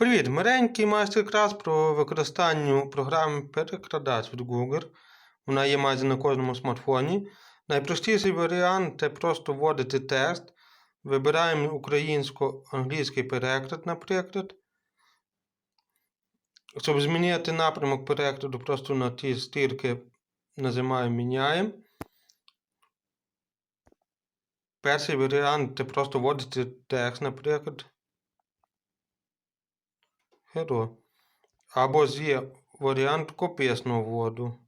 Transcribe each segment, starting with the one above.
Привіт! Маленький майстер-клас про використання програми перекладач від Google. Вона є майже на кожному смартфоні. Найпростіший варіант це просто вводити текст. Вибираємо українсько-англійський переклад, наприклад. Щоб змінити напрямок перекладу, просто на ті стірки нажимаємо міняємо. Перший варіант це просто вводити текст, наприклад. Геро. Або ж є варіант копісного вводу.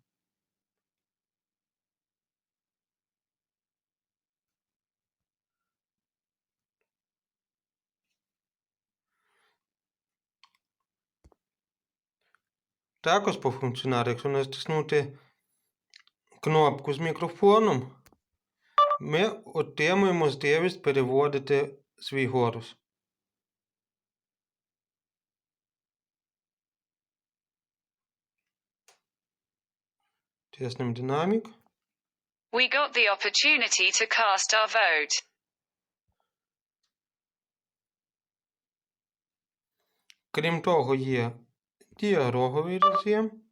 Також по функціонарі, якщо натиснути кнопку з мікрофоном, ми отримуємо можливість переводити свій голос. Тиснемо динамік. We got the opportunity to cast our vote. Крім того, є діалоговий режим.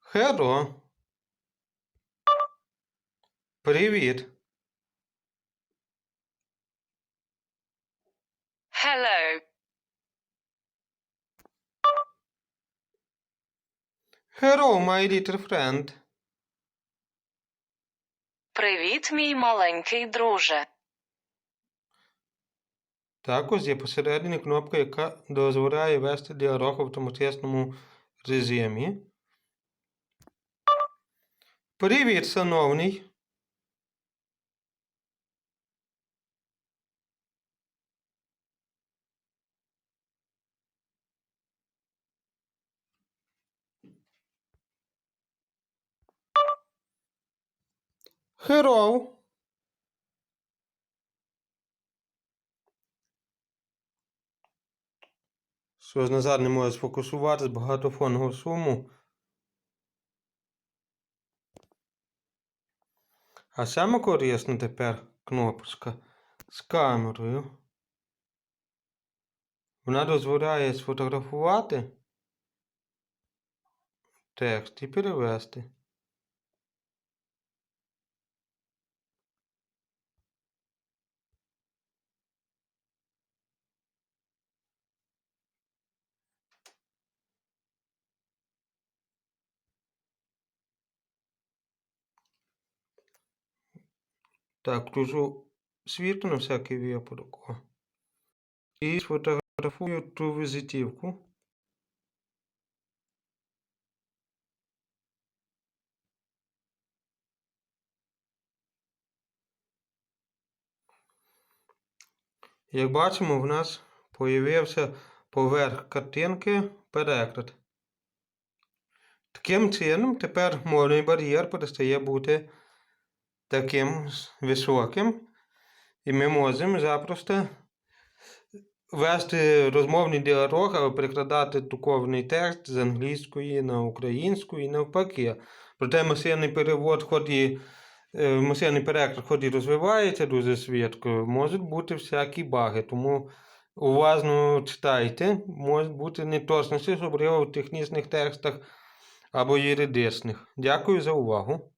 Херо. Привіт. Hello. Hello, my little friend. Привіт, мій маленький друже. Також є посередині кнопка, яка дозволяє вести діалог в автоматичному режимі. Привіт, шановний. Hello. Щось назад не може сфокусувати з багатофонного суму. А саме корисно тепер кнопочка з камерою. Вона дозволяє сфотографувати текст і перевести. Так, включу світло на всякий випадок. І сфотографую ту візитівку. Як бачимо, в нас появився поверх картинки переклад. Таким чином, тепер мовний бар'єр перестає бути таким високим, і ми можемо запросто вести розмовний діалог або перекладати друкований текст з англійської на українську і навпаки. Проте масивний перевод, хоч і е, масивний переклад, хоч і розвивається дуже швидко, можуть бути всякі баги. Тому уважно читайте, можуть бути неточності, особливо в технічних текстах або юридичних. Дякую за увагу.